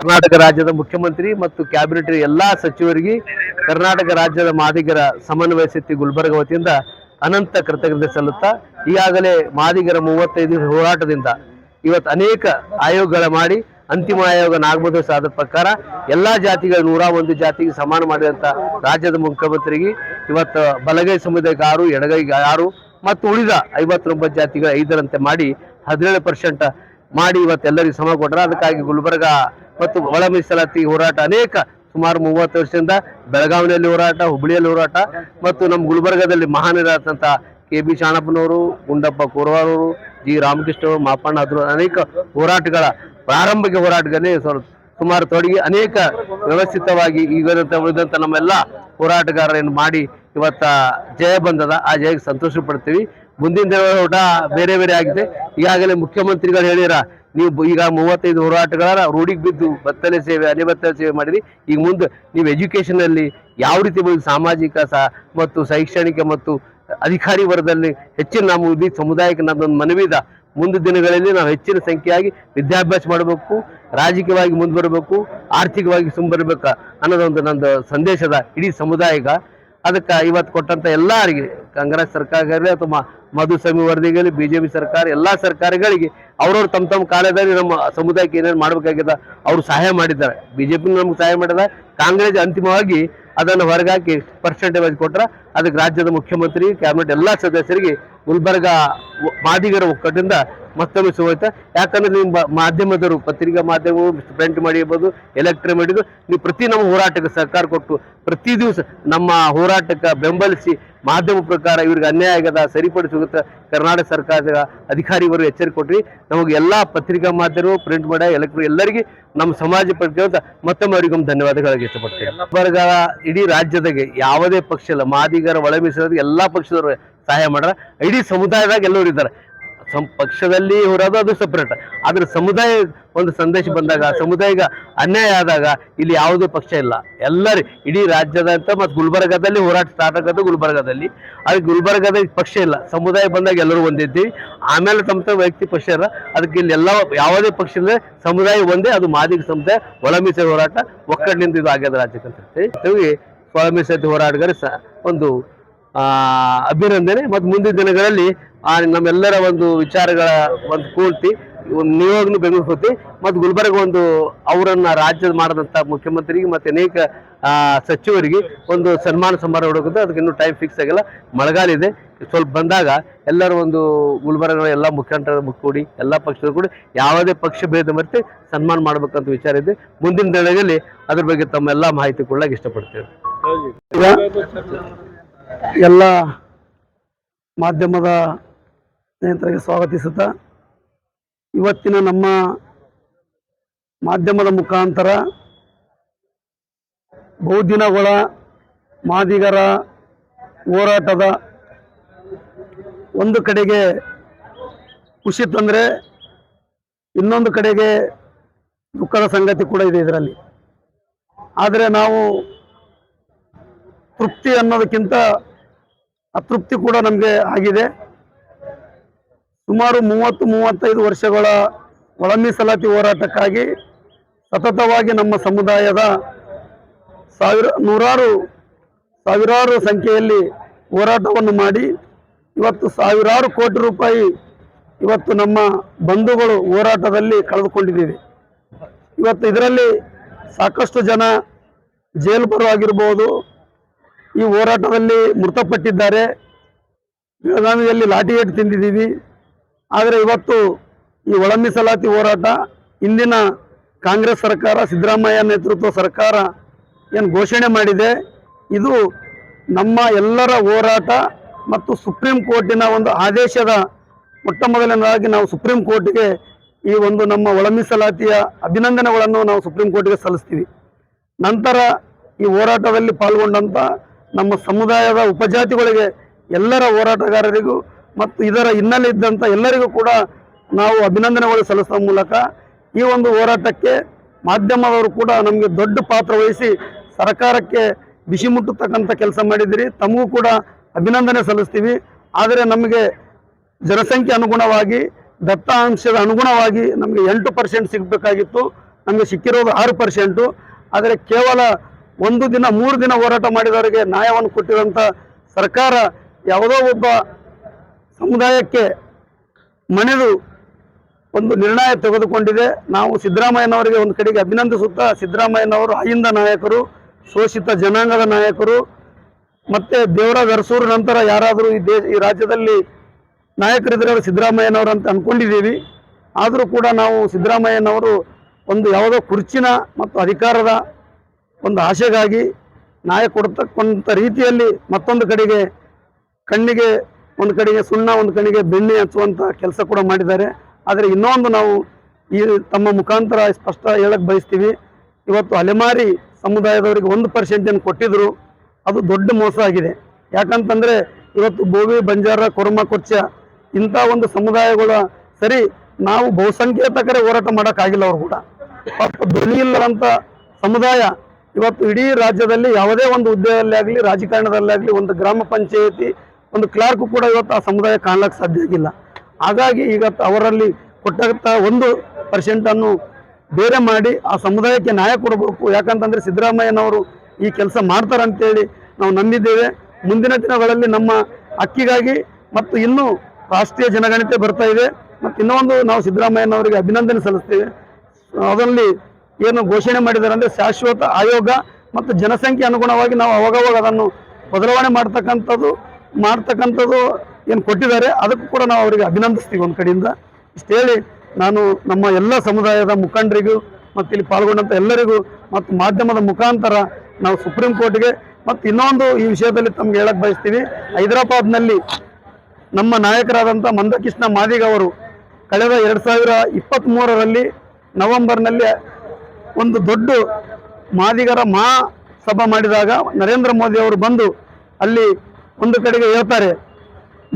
ಕರ್ನಾಟಕ ರಾಜ್ಯದ ಮುಖ್ಯಮಂತ್ರಿ ಮತ್ತು ಕ್ಯಾಬಿನೆಟ್ ಎಲ್ಲಾ ಸಚಿವರಿಗೆ ಕರ್ನಾಟಕ ರಾಜ್ಯದ ಮಾದಿಗರ ಸಮನ್ವಯ ಸಮಿತಿ ಗುಲ್ಬರ್ಗ ವತಿಯಿಂದ ಅನಂತ ಕೃತಜ್ಞತೆ ಸಲ್ಲುತ್ತಾ, ಈಗಾಗಲೇ ಮಾದಿಗರ ಮೂವತ್ತೈದು ಹೋರಾಟದಿಂದ ಇವತ್ತು ಅನೇಕ ಆಯೋಗಗಳ ಮಾಡಿ ಅಂತಿಮ ಆಯೋಗ ನಾಗಮೋದ ಸಾದ ಪ್ರಕಾರ ಎಲ್ಲಾ ಜಾತಿಗಳ ನೂರ ಒಂದು ಜಾತಿಗೆ ಸಮಾನ ಮಾಡಿದಂತ ರಾಜ್ಯದ ಮುಖ್ಯಮಂತ್ರಿಗೆ ಇವತ್ತು ಬಲಗೈ ಸಮುದಾಯಕ್ಕೆ ಆರು, ಎಡಗೈಗೆ ಆರು ಮತ್ತು ಉಳಿದ ಐವತ್ತೊಂಬತ್ತು ಜಾತಿಗಳ ಐದರಂತೆ ಮಾಡಿ ಹದಿನೇಳು ಪರ್ಸೆಂಟ್ ಮಾಡಿ ಇವತ್ತೆಲ್ಲರಿಗೂ ಸಮ ಕೊಟ್ಟರೆ ಅದಕ್ಕಾಗಿ ಗುಲ್ಬರ್ಗ ಮತ್ತು ಒಳ ಮೀಸಲಾತಿ ಹೋರಾಟ ಅನೇಕ ಸುಮಾರು ಮೂವತ್ತು ವರ್ಷದಿಂದ ಬೆಳಗಾವಿಯಲ್ಲಿ ಹೋರಾಟ, ಹುಬ್ಬಳ್ಳಿಯಲ್ಲಿ ಹೋರಾಟ ಮತ್ತು ನಮ್ಮ ಗುಲ್ಬರ್ಗದಲ್ಲಿ ಮಹಾನರಾದಂಥ ಕೆ ಬಿ ಶಾಣಪ್ಪನವರು, ಗುಂಡಪ್ಪ ಕೋರವಾರವರು, ಜಿ ರಾಮಕೃಷ್ಣ ಅವರು ಮಾಪಣ್ಣ ಅದ್ರ ಅನೇಕ ಹೋರಾಟಗಳ ಪ್ರಾರಂಭಿಕ ಹೋರಾಟಗಳೇ ಸುಮಾರು ತೊಡಗಿ ಅನೇಕ ವ್ಯವಸ್ಥಿತವಾಗಿ ಈಗ ಉಳಿದಂಥ ನಮ್ಮೆಲ್ಲ ಹೋರಾಟಗಾರರನ್ನು ಮಾಡಿ ಇವತ್ತ ಜಯ ಬಂದದ. ಆ ಜಯಕ್ಕೆ ಸಂತೋಷ ಪಡ್ತೀವಿ. ಮುಂದಿನ ದಿನಗಳ ಊಟ ಬೇರೆ ಬೇರೆ ಆಗಿದೆ. ಈಗಾಗಲೇ ಮುಖ್ಯಮಂತ್ರಿಗಳು ಹೇಳಿರ, ನೀವು ಈಗ ಮೂವತ್ತೈದು ಹೋರಾಟಗಳ ರೋಡಿಗೆ ಬಿದ್ದು ಬತ್ತಲೆ ಸೇವೆ ಅಲೆ ಬತ್ತಲೆ ಸೇವೆ ಮಾಡಿರಿ. ಈಗ ಮುಂದೆ ನೀವು ಎಜುಕೇಷನ್ ಅಲ್ಲಿ ಯಾವ ರೀತಿ ಬಂದು ಸಾಮಾಜಿಕ ಸ, ಮತ್ತು ಶೈಕ್ಷಣಿಕ ಮತ್ತು ಅಧಿಕಾರಿ ವರ್ಗದಲ್ಲಿ ಹೆಚ್ಚಿನ ನಮ್ಮ ಇಡೀ ಸಮುದಾಯಕ್ಕೆ ನಮ್ಮದೊಂದು ಮನವಿ ಇದೆ. ಮುಂದಿನ ದಿನಗಳಲ್ಲಿ ನಾವು ಹೆಚ್ಚಿನ ಸಂಖ್ಯೆಯಾಗಿ ವಿದ್ಯಾಭ್ಯಾಸ ಮಾಡಬೇಕು, ರಾಜಕೀಯವಾಗಿ ಮುಂದೆ ಬರಬೇಕು, ಆರ್ಥಿಕವಾಗಿ ಸುಂಬರಬೇಕು ಅನ್ನೋದೊಂದು ನಂದು ಸಂದೇಶದ ಇಡೀ ಸಮುದಾಯಕ್ಕೆ ಅದಕ್ಕೆ ಇವತ್ತು ಕೊಟ್ಟಂತ ಎಲ್ಲರಿಗೆ ಕಾಂಗ್ರೆಸ್ ಸರ್ಕಾರಗಳೇ ಅಥವಾ ಮಧುಸ್ವಾಮಿ ಜೆ ಬಿಜೆಪಿ ಸರ್ಕಾರ, ಎಲ್ಲಾ ಸರ್ಕಾರಗಳಿಗೆ ಅವ್ರವ್ರು ತಮ್ಮ ತಮ್ಮ ಕಾಲದಲ್ಲಿ ನಮ್ಮ ಸಮುದಾಯಕ್ಕೆ ಏನೇನು ಮಾಡಬೇಕಾಗಿದೆ, ಅವ್ರು ಸಹಾಯ ಮಾಡಿದ್ದಾರೆ. ಬಿಜೆಪಿ ನಮ್ಗೆ ಸಹಾಯ ಮಾಡಿದ, ಕಾಂಗ್ರೆಸ್ ಅಂತಿಮವಾಗಿ ಅದನ್ನು ಹೊರಗಾಕಿ ಪರ್ಸೆಂಟೇಜ್ ಕೊಟ್ರ, ಅದಕ್ಕೆ ರಾಜ್ಯದ ಮುಖ್ಯಮಂತ್ರಿ ಕ್ಯಾಬಿನೆಟ್ ಎಲ್ಲಾ ಸದಸ್ಯರಿಗೆ ಗುಲ್ಬರ್ಗ ಮಾದಿಗರ ಒಕ್ಕಟ್ಟಿಂದ ಮತ್ತೊಮ್ಮೆ ಸುವೈತ ಯಾಕಂದ್ರೆ ನಿಮ್ಮ ಮಾಧ್ಯಮದವರು, ಪತ್ರಿಕಾ ಮಾಧ್ಯಮಗಳು ಪ್ರಿಂಟ್ ಮಾಡಿರ್ಬೋದು ಎಲೆಕ್ಟ್ರಿ ಮಾಡಿದ್ದು ನೀವು ಪ್ರತಿ ನಮ್ಮ ಹೋರಾಟಕ್ಕೆ ಸರ್ಕಾರ ಕೊಟ್ಟು ಪ್ರತಿ ದಿವಸ ನಮ್ಮ ಹೋರಾಟಕ್ಕೆ ಬೆಂಬಲಿಸಿ ಮಾಧ್ಯಮ ಪ್ರಕಾರ ಇವ್ರಿಗೆ ಅನ್ಯಾಯ ಆಗದ ಸರಿಪಡಿಸುತ್ತ ಕರ್ನಾಟಕ ಸರ್ಕಾರದ ಅಧಿಕಾರಿಗಳು ಎಚ್ಚರಿಕೆ ಕೊಟ್ರಿ. ನಮಗೆ ಎಲ್ಲಾ ಪತ್ರಿಕಾ ಮಾಧ್ಯಮ ಪ್ರಿಂಟ್ ಮಾಡ ಎಲೆಕ್ಟ್ರಿ ಎಲ್ಲರಿಗೆ ನಮ್ಮ ಸಮಾಜ ಅಂತ ಮತ್ತೊಮ್ಮೆ ಅವರಿಗೊಂದು ಧನ್ಯವಾದಗಳಿಗೆ ಇಷ್ಟಪಡ್ತೇವೆ ಗುಲ್ಬರ್ಗ ಇಡೀ ರಾಜ್ಯದಾಗೆ ಯಾವುದೇ ಪಕ್ಷ ಇಲ್ಲ. ಮಾದಿಗರ ಒಳ ಎಲ್ಲ ಎಲ್ಲಾ ಪಕ್ಷದವರು ಸಹಾಯ ಮಾಡ್ರ. ಇಡೀ ಸಮುದಾಯದಾಗ ಎಲ್ಲರೂ ಇದ್ದಾರೆ. ಸಂ ಪಕ್ಷದಲ್ಲಿ ಹೊರೋದು ಅದು ಸಪ್ರೇಟ್ ಆದ್ರೆ ಸಮುದಾಯ ಒಂದು ಸಂದೇಶ ಬಂದಾಗ, ಸಮುದಾಯಗ ಅನ್ಯಾಯ ಆದಾಗ ಇಲ್ಲಿ ಯಾವುದೇ ಪಕ್ಷ ಇಲ್ಲ. ಎಲ್ಲರೂ ಇಡೀ ರಾಜ್ಯದಂತ ಮತ್ತು ಗುಲ್ಬರ್ಗದಲ್ಲಿ ಹೋರಾಟ ಸ್ಟಾರ್ಟ್ ಆಗೋದು ಗುಲ್ಬರ್ಗದಲ್ಲಿ. ಅದಕ್ಕೆ ಗುಲ್ಬರ್ಗದಲ್ಲಿ ಪಕ್ಷ ಇಲ್ಲ. ಸಮುದಾಯ ಬಂದಾಗ ಎಲ್ಲರೂ ಒಂದಿದ್ದೀವಿ. ಆಮೇಲೆ ತಮ್ಮ ತಮ್ಮ ವ್ಯಕ್ತಿ ಪಕ್ಷ ಇಲ್ಲ ಅದಕ್ಕೆ ಇಲ್ಲಿ ಎಲ್ಲ ಯಾವುದೇ ಪಕ್ಷ ಇಲ್ಲ ಸಮುದಾಯ ಒಂದೇ, ಅದು ಮಾದಿಗ ಸಮುದಾಯ ಒಳ ಮೀಸಲು ಹೋರಾಟ ಒಕ್ಕಡಿನಿಂದ ಇದು ಆಗ್ಯದ ರಾಜ್ಯಕ್ಕೆ ಅಂತ ಹೇಳ್ತೀವಿ. ಮೀಸಲಾತಿ ಹೋರಾಟಗಾರ ಸ ಒಂದು ಅಭಿನಂದನೆ. ಮತ್ತು ಮುಂದಿನ ದಿನಗಳಲ್ಲಿ ಆ ನಮ್ಮೆಲ್ಲರ ಒಂದು ವಿಚಾರಗಳ ಒಂದು ಕೂರ್ತಿ ನಿಯೋಗನು ಬೆಂಗಳೂರು ಹೋಗಿ ಮತ್ತು ಗುಲ್ಬರ್ಗ ಒಂದು ಅವರನ್ನ ರಾಜ್ಯದ ಮಾಡಿದಂಥ ಮುಖ್ಯಮಂತ್ರಿಗೆ ಮತ್ತು ಅನೇಕ ಸಚಿವರಿಗೆ ಒಂದು ಸನ್ಮಾನ ಸಮಾರಂಭ ಹೊಡಕಂತ ಅದಕ್ಕೆ ಇನ್ನೂ ಟೈಮ್ ಫಿಕ್ಸ್ ಆಗಿಲ್ಲ. ಮಳೆಗಾಲ ಇದೆ. ಸ್ವಲ್ಪ ಬಂದಾಗ ಎಲ್ಲರೂ ಒಂದು ಗುಲ್ಬರ್ಗ ಎಲ್ಲ ಮುಖಂಡರ ಕೂಡಿ ಎಲ್ಲ ಪಕ್ಷಗಳು ಕೂಡಿ ಯಾವುದೇ ಪಕ್ಷ ಭೇದ ಮರೆತು ಸನ್ಮಾನ ಮಾಡ್ಬೇಕಂತ ವಿಚಾರ ಇದೆ. ಮುಂದಿನ ದಿನಗಳಲ್ಲಿ ಅದ್ರ ಬಗ್ಗೆ ತಮ್ಮೆಲ್ಲ ಮಾಹಿತಿ ಕೊಡ್ಲಿಕ್ಕೆ ಇಷ್ಟಪಡ್ತೇವೆ. ಎಲ್ಲ ಮಾಧ್ಯಮದ ಸ್ನೇಹಿತರಿಗೆ ಸ್ವಾಗತಿಸುತ್ತಾ, ಇವತ್ತಿನ ನಮ್ಮ ಮಾಧ್ಯಮದ ಮುಖಾಂತರ ಬಹುದಿನಗಳ ಮಾದಿಗರ ಹೋರಾಟದ ಒಂದು ಕಡೆಗೆ ಖುಷಿ ತಂದರೆ ಇನ್ನೊಂದು ಕಡೆಗೆ ದುಃಖದ ಸಂಗತಿ ಕೂಡ ಇದೆ ಇದರಲ್ಲಿ. ಆದರೆ ನಾವು ತೃಪ್ತಿ ಅನ್ನೋದಕ್ಕಿಂತ ಅತೃಪ್ತಿ ಕೂಡ ನಮಗೆ ಆಗಿದೆ. ಸುಮಾರು ಮೂವತ್ತು, ಮೂವತ್ತೈದು ವರ್ಷಗಳ ಒಳ ಮೀಸಲಾತಿ ಹೋರಾಟಕ್ಕಾಗಿ ಸತತವಾಗಿ ನಮ್ಮ ಸಮುದಾಯದ ಸಾವಿರ, ನೂರಾರು, ಸಾವಿರಾರು ಸಂಖ್ಯೆಯಲ್ಲಿ ಹೋರಾಟವನ್ನು ಮಾಡಿ, ಇವತ್ತು ಸಾವಿರಾರು ಕೋಟಿ ರೂಪಾಯಿ ಇವತ್ತು ನಮ್ಮ ಬಂಧುಗಳು ಹೋರಾಟದಲ್ಲಿ ಕಳೆದುಕೊಂಡಿದ್ದೀವಿ. ಇವತ್ತು ಇದರಲ್ಲಿ ಸಾಕಷ್ಟು ಜನ ಜೈಲು ಬರುವಾಗಿರ್ಬೋದು ಈ ಹೋರಾಟದಲ್ಲಿ ಮೃತಪಟ್ಟಿದ್ದಾರೆ. ಬೆಳಗಾವಿಯಲ್ಲಿ ಲಾಠಿ ಏಟು ತಿಂದಿದ್ದೀವಿ. ಆದರೆ ಇವತ್ತು ಈ ಒಳ ಮೀಸಲಾತಿ ಹೋರಾಟ, ಇಂದಿನ ಕಾಂಗ್ರೆಸ್ ಸರ್ಕಾರ, ಸಿದ್ದರಾಮಯ್ಯ ನೇತೃತ್ವ ಸರ್ಕಾರ ಏನು ಘೋಷಣೆ ಮಾಡಿದೆ. ಇದು ನಮ್ಮ ಎಲ್ಲರ ಹೋರಾಟ ಮತ್ತು ಸುಪ್ರೀಂ ಕೋರ್ಟಿನ ಒಂದು ಆದೇಶದ ಮೊಟ್ಟ ಮೊದಲನೇದಾಗಿ ನಾವು ಸುಪ್ರೀಂ ಕೋರ್ಟ್ಗೆ ಈ ಒಂದು ನಮ್ಮ ಒಳ ಮೀಸಲಾತಿಯ ಅಭಿನಂದನೆಗಳನ್ನು ನಾವು ಸುಪ್ರೀಂ ಕೋರ್ಟ್ಗೆ ಸಲ್ಲಿಸ್ತೀವಿ. ನಂತರ ಈ ಹೋರಾಟದಲ್ಲಿ ಪಾಲ್ಗೊಂಡಂತ ನಮ್ಮ ಸಮುದಾಯದ ಉಪಜಾತಿಗಳಿಗೆ, ಎಲ್ಲರ ಹೋರಾಟಗಾರರಿಗೂ ಮತ್ತು ಇದರ ಹಿನ್ನೆಲೆ ಇದ್ದಂಥ ಎಲ್ಲರಿಗೂ ಕೂಡ ನಾವು ಅಭಿನಂದನೆಗಳು ಸಲ್ಲಿಸುವ ಮೂಲಕ ಈ ಒಂದು ಹೋರಾಟಕ್ಕೆ ಮಾಧ್ಯಮದವರು ಕೂಡ ನಮಗೆ ದೊಡ್ಡ ಪಾತ್ರ ವಹಿಸಿ ಸರ್ಕಾರಕ್ಕೆ ಬಿಸಿ ಮುಟ್ಟತಕ್ಕಂಥ ಕೆಲಸ ಮಾಡಿದಿರಿ ತಮಗೂ ಕೂಡ ಅಭಿನಂದನೆ ಸಲ್ಲಿಸ್ತೀವಿ. ಆದರೆ ನಮಗೆ ಜನಸಂಖ್ಯೆ ಅನುಗುಣವಾಗಿ, ದತ್ತಾಂಶದ ಅನುಗುಣವಾಗಿ ನಮಗೆ ಎಂಟು ಪರ್ಸೆಂಟ್ ಸಿಗಬೇಕಾಗಿತ್ತು. ನಮಗೆ ಸಿಕ್ಕಿರೋದು ಆರು ಪರ್ಸೆಂಟು ಆದರೆ ಕೇವಲ ಒಂದು ದಿನ, ಮೂರು ದಿನ ಹೋರಾಟ ಮಾಡಿದವರಿಗೆ ನ್ಯಾಯವನ್ನು ಕೊಟ್ಟಿರುವಂಥ ಸರ್ಕಾರ ಯಾವುದೋ ಒಬ್ಬ ಸಮುದಾಯಕ್ಕೆ ಮಣಿದು ಒಂದು ನಿರ್ಣಯ ತೆಗೆದುಕೊಂಡಿದೆ. ನಾವು ಸಿದ್ದರಾಮಯ್ಯನವರಿಗೆ ಒಂದು ಕಡೆಗೆ ಅಭಿನಂದಿಸುತ್ತಾ ಸಿದ್ದರಾಮಯ್ಯನವರು ಅಹಿಂದ ನಾಯಕರು, ಶೋಷಿತ ಜನಾಂಗದ ನಾಯಕರು, ಮತ್ತೆ ದೇವರ ಅರಸೂರು ನಂತರ ಯಾರಾದರೂ ಈ ದೇಶ, ಈ ರಾಜ್ಯದಲ್ಲಿ ನಾಯಕರಿದ್ರೆ ಅವರು ಸಿದ್ದರಾಮಯ್ಯನವರು ಅಂತ ಅಂದ್ಕೊಂಡಿದ್ದೀವಿ ಆದರೂ ಕೂಡ ನಾವು ಸಿದ್ದರಾಮಯ್ಯನವರು ಒಂದು ಯಾವುದೋ ಕುರ್ಚಿನ ಮತ್ತು ಅಧಿಕಾರದ ಒಂದು ಆಶೆಗಾಗಿ ನ್ಯಾಯ ಕೊಡ್ತಕ್ಕಂಥ ರೀತಿಯಲ್ಲಿ ಮತ್ತೊಂದು ಕಡೆಗೆ ಕಣ್ಣಿಗೆ ಒಂದು ಕಡೆಗೆ ಸುಣ್ಣ, ಒಂದು ಕಡೆಗೆ ಬೆಣ್ಣೆ ಹಚ್ಚುವಂಥ ಕೆಲಸ ಕೂಡ ಮಾಡಿದ್ದಾರೆ. ಆದರೆ ಇನ್ನೊಂದು ನಾವು ಈ ತಮ್ಮ ಮುಖಾಂತರ ಸ್ಪಷ್ಟ ಹೇಳಕ್ಕೆ ಬಯಸ್ತೀವಿ. ಇವತ್ತು ಅಲೆಮಾರಿ ಸಮುದಾಯದವರಿಗೆ ಒಂದು ಪರ್ಸೆಂಟನ್ನು ಕೊಟ್ಟಿದ್ರು, ಅದು ದೊಡ್ಡ ಮೋಸ ಆಗಿದೆ. ಯಾಕಂತಂದರೆ ಇವತ್ತು ಬೋವಿ, ಬಂಜಾರ, ಕೊರಮ, ಕೊಚ್ಚ ಇಂಥ ಒಂದು ಸಮುದಾಯಗಳ ಸರಿ ನಾವು ಬಹುಸಂಖ್ಯಾತಕರೇ ಹೋರಾಟ ಮಾಡೋಕ್ಕಾಗಿಲ್ಲ ಅವರು ಕೂಡ. ಪಾಪ ಧ್ವನಿ ಇಲ್ಲದಂಥ ಸಮುದಾಯ ಇವತ್ತು ಇಡೀ ರಾಜ್ಯದಲ್ಲಿ ಯಾವುದೇ ಒಂದು ಹುದ್ದೆಯಲ್ಲಿ ಆಗಲಿ ರಾಜಕಾರಣದಲ್ಲಾಗಲಿ ಒಂದು ಗ್ರಾಮ ಪಂಚಾಯತಿ, ಒಂದು ಕ್ಲಾರ್ಕು ಕೂಡ ಇವತ್ತು ಆ ಸಮುದಾಯ ಕಾಣಲಿಕ್ಕೆ ಸಾಧ್ಯ ಆಗಿಲ್ಲ. ಹಾಗಾಗಿ ಈಗ ಅವರಲ್ಲಿ ಕೊಟ್ಟಂಥ ಒಂದು ಪರ್ಸೆಂಟನ್ನು ಬೇರೆ ಮಾಡಿ ಆ ಸಮುದಾಯಕ್ಕೆ ನ್ಯಾಯ ಕೊಡಬೇಕು. ಯಾಕಂತಂದ್ರೆ ಸಿದ್ದರಾಮಯ್ಯನವರು ಈ ಕೆಲಸ ಮಾಡ್ತಾರಂತೇಳಿ ನಾವು ನಂಬಿದ್ದೇವೆ. ಮುಂದಿನ ದಿನಗಳಲ್ಲಿ ನಮ್ಮ ಅಕ್ಕಿಗಾಗಿ ಮತ್ತು ಇನ್ನೂ ರಾಷ್ಟ್ರೀಯ ಜನಗಣತಿ ಬರ್ತಾ ಇದೆ. ಮತ್ತು ಇನ್ನೊಂದು ನಾವು ಸಿದ್ದರಾಮಯ್ಯನವರಿಗೆ ಅಭಿನಂದನೆ ಸಲ್ಲಿಸ್ತೇವೆ. ಅದರಲ್ಲಿ ಏನು ಘೋಷಣೆ ಮಾಡಿದ್ದಾರೆ ಅಂದರೆ ಶಾಶ್ವತ ಆಯೋಗ ಮತ್ತು ಜನಸಂಖ್ಯೆ ಅನುಗುಣವಾಗಿ ನಾವು ಅವಾಗವಾಗ ಅದನ್ನು ಬದಲಾವಣೆ ಮಾಡ್ತಕ್ಕಂಥದ್ದು ಮಾಡ್ತಕ್ಕಂಥದ್ದು ಏನು ಕೊಟ್ಟಿದ್ದಾರೆ, ಅದಕ್ಕೂ ಕೂಡ ನಾವು ಅವರಿಗೆ ಅಭಿನಂದಿಸ್ತೀವಿ ಒಂದು ಕಡೆಯಿಂದ. ಇಷ್ಟು ಹೇಳಿ ನಾನು ನಮ್ಮ ಎಲ್ಲ ಸಮುದಾಯದ ಮುಖಂಡರಿಗೂ ಮತ್ತು ಇಲ್ಲಿ ಪಾಲ್ಗೊಂಡಂಥ ಎಲ್ಲರಿಗೂ ಮತ್ತು ಮಾಧ್ಯಮದ ಮುಖಾಂತರ ನಾವು ಸುಪ್ರೀಂ ಕೋರ್ಟ್ಗೆ ಮತ್ತು ಇನ್ನೊಂದು ಈ ವಿಷಯದಲ್ಲಿ ತಮ್ಗೆ ಹೇಳಕ್ಕೆ ಬಯಸ್ತೀವಿ. ಹೈದರಾಬಾದ್ನಲ್ಲಿ ನಮ್ಮ ನಾಯಕರಾದಂಥ ಮಂದಕೃಷ್ಣ ಮಾದಿಗ ಅವರು ಕಳೆದ ಎರಡು ಸಾವಿರ ಇಪ್ಪತ್ತ್ಮೂರರಲ್ಲಿ ನವೆಂಬರ್ನಲ್ಲಿ ಒಂದು ದೊಡ್ಡ ಮಾದಿಗರ ಮಹಾ ಸಭಾ ಮಾಡಿದಾಗ ನರೇಂದ್ರ ಮೋದಿ ಅವರು ಬಂದು ಅಲ್ಲಿ ಒಂದು ಕಡೆಗೆ ಹೇಳ್ತಾರೆ,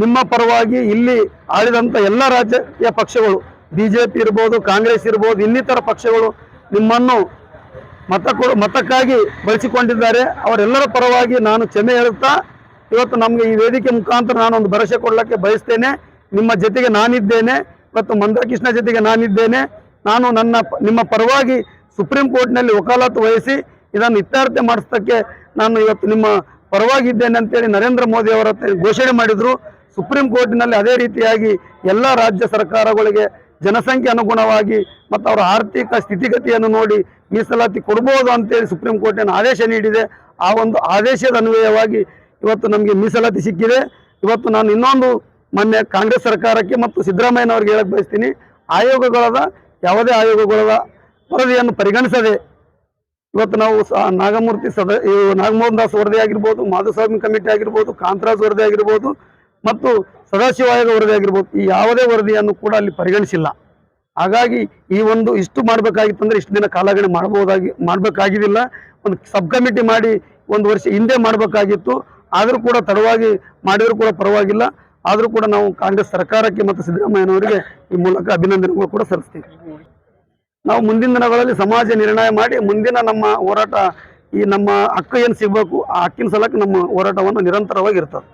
ನಿಮ್ಮ ಪರವಾಗಿ ಇಲ್ಲಿ ಆಳಿದಂಥ ಎಲ್ಲ ರಾಜಕೀಯ ಪಕ್ಷಗಳು ಬಿ ಜೆ ಪಿ ಇರ್ಬೋದು, ಕಾಂಗ್ರೆಸ್ ಇರ್ಬೋದು, ಇನ್ನಿತರ ಪಕ್ಷಗಳು ನಿಮ್ಮನ್ನು ಮತ ಮತಕ್ಕಾಗಿ ಬಳಸಿಕೊಂಡಿದ್ದಾರೆ. ಅವರೆಲ್ಲರ ಪರವಾಗಿ ನಾನು ಕ್ಷಮೆ ಹೇಳುತ್ತಾ, ಇವತ್ತು ನಮಗೆ ಈ ವೇದಿಕೆ ಮುಖಾಂತರ ಒಂದು ಭರವಸೆ ಕೊಡಲಿಕ್ಕೆ ಬಯಸ್ತೇನೆ. ನಿಮ್ಮ ಜೊತೆಗೆ ನಾನಿದ್ದೇನೆ, ಮತ್ತು ಮಂದಕೃಷ್ಣ ಜೊತೆಗೆ ನಾನಿದ್ದೇನೆ. ನಾನು ನನ್ನ ನಿಮ್ಮ ಪರವಾಗಿ ಸುಪ್ರೀಂ ಕೋರ್ಟ್ನಲ್ಲಿ ವಕಾಲತ್ತು ವಹಿಸಿ ಇದನ್ನು ಇತ್ಯರ್ಥ ಮಾಡಿಸೋಕ್ಕೆ ನಾನು ಇವತ್ತು ನಿಮ್ಮ ಪರವಾಗಿದ್ದೇನೆ ಅಂತೇಳಿ ನರೇಂದ್ರ ಮೋದಿ ಅವರ ಘೋಷಣೆ ಮಾಡಿದರು. ಸುಪ್ರೀಂ ಕೋರ್ಟಿನಲ್ಲಿ ಅದೇ ರೀತಿಯಾಗಿ ಎಲ್ಲ ರಾಜ್ಯ ಸರ್ಕಾರಗಳಿಗೆ ಜನಸಂಖ್ಯೆ ಅನುಗುಣವಾಗಿ ಮತ್ತು ಅವರ ಆರ್ಥಿಕ ಸ್ಥಿತಿಗತಿಯನ್ನು ನೋಡಿ ಮೀಸಲಾತಿ ಕೊಡ್ಬೋದು ಅಂತೇಳಿ ಸುಪ್ರೀಂ ಕೋರ್ಟಿನ ಆದೇಶ ನೀಡಿದೆ. ಆ ಒಂದು ಆದೇಶದ ಅನ್ವಯವಾಗಿ ಇವತ್ತು ನಮಗೆ ಮೀಸಲಾತಿ ಸಿಕ್ಕಿದೆ. ಇವತ್ತು ನಾನು ಇನ್ನೊಂದು ಮೊನ್ನೆ ಕಾಂಗ್ರೆಸ್ ಸರ್ಕಾರಕ್ಕೆ ಮತ್ತು ಸಿದ್ದರಾಮಯ್ಯನವ್ರಿಗೆ ಹೇಳಕ್ಕೆ ಬಯಸ್ತೀನಿ. ಆಯೋಗಗಳದ, ಯಾವುದೇ ಆಯೋಗಗಳದ ವರದಿಯನ್ನು ಪರಿಗಣಿಸದೆ ಇವತ್ತು ನಾವು ನಾಗಮೂರ್ತಿ ಸದ ನಾಗಮೋಹನ್ ದಾಸ್ ವರದಿ ಆಗಿರ್ಬೋದು, ಮಾಧುಸ್ವಾಮಿ ಕಮಿಟಿ ಆಗಿರ್ಬೋದು, ಕಾಂತರಾಜ್ ವರದಿ ಆಗಿರ್ಬೋದು ಮತ್ತು ಸದಾಶಿವಾಯದ ವರದಿ ಆಗಿರ್ಬೋದು, ಈ ಯಾವುದೇ ವರದಿಯನ್ನು ಕೂಡ ಅಲ್ಲಿ ಪರಿಗಣಿಸಿಲ್ಲ. ಹಾಗಾಗಿ ಈ ಒಂದು ಇಷ್ಟು ಮಾಡಬೇಕಾಗಿತ್ತು ಅಂದ್ರೆ ಇಷ್ಟು ದಿನ ಕಾಲಗಣೆ ಮಾಡಬಹುದಾಗಿ, ಮಾಡಬೇಕಾಗಿದ್ದಿಲ್ಲ. ಒಂದು ಸಬ್ ಕಮಿಟಿ ಮಾಡಿ ಒಂದು ವರ್ಷ ಹಿಂದೆ ಮಾಡಬೇಕಾಗಿತ್ತು. ಆದರೂ ಕೂಡ ತಡವಾಗಿ ಮಾಡಿದರೂ ಕೂಡ ಪರವಾಗಿಲ್ಲ. ಆದರೂ ಕೂಡ ನಾವು ಕಾಂಗ್ರೆಸ್ ಸರ್ಕಾರಕ್ಕೆ ಮತ್ತು ಸಿದ್ದರಾಮಯ್ಯನವರಿಗೆ ಈ ಮೂಲಕ ಅಭಿನಂದನೆಗಳು ಕೂಡ ಸಲ್ಲಿಸ್ತೀವಿ. ನಾವು ಮುಂದಿನ ದಿನಗಳಲ್ಲಿ ಸಮಾಜ ನಿರ್ಣಯ ಮಾಡಿ ಮುಂದಿನ ನಮ್ಮ ಹೋರಾಟ ಈ ನಮ್ಮ ಹಕ್ಕು ಏನು ಸಿಗಬೇಕು ಆ ಹಕ್ಕಿನ ಸಲಕ್ಕೆ ನಮ್ಮ ಹೋರಾಟವನ್ನು ನಿರಂತರವಾಗಿ ಇರ್ತದೆ.